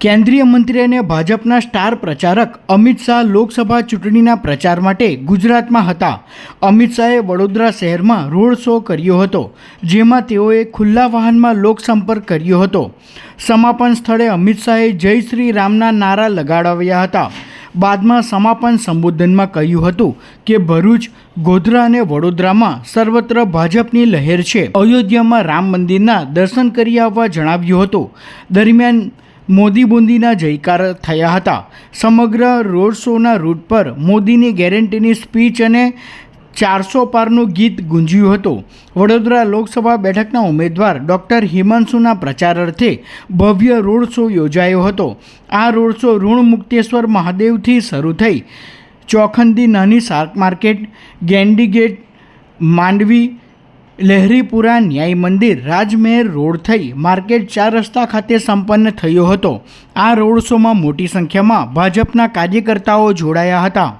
કેન્દ્રીય મંત્રી અને ભાજપના સ્ટાર પ્રચારક અમિત શાહ લોકસભા ચૂંટણીના પ્રચાર માટે ગુજરાતમાં હતા. અમિત શાહે વડોદરા શહેરમાં રોડ શો કર્યો હતો, જેમાં તેઓએ ખુલ્લા વાહનમાં લોકસંપર્ક કર્યો હતો. સમાપન સ્થળે અમિત શાહે જય શ્રી રામના નારા લગાડાવ્યા હતા. બાદમાં સમાપન સંબોધનમાં કહ્યું હતું કે ભરૂચ, ગોધરા અને વડોદરામાં સર્વત્ર ભાજપની લહેર છે. અયોધ્યામાં રામ મંદિરના દર્શન કરી આવવા જણાવ્યું હતું. દરમિયાન મોદી બુંદીના જયકાર થયા હતા. સમગ્ર રોડ શોના રૂટ પર મોદીની ગેરંટીની સ્પીચ અને ચારસો પારનું ગીત ગુંજ્યું હતું. વડોદરા લોકસભા બેઠકના ઉમેદવાર ડૉક્ટર હિમાંશુના પ્રચાર અર્થે ભવ્ય રોડ શો યોજાયો હતો. આ રોડ શો ઋણ મુક્તેશ્વર મહાદેવથી શરૂ થઈ ચોખંદી નાની શાક market Gendi gate, Mandvi, Lehripura, Nyay Mandir રાજમહેર road થઈ માર્કેટ ચાર રસ્તા ખાતે સંપન્ન થયો હતો. આ રોડ શોમાં મોટી સંખ્યામાં ભાજપના કાર્યકર્તાઓ જોડાયા હતા.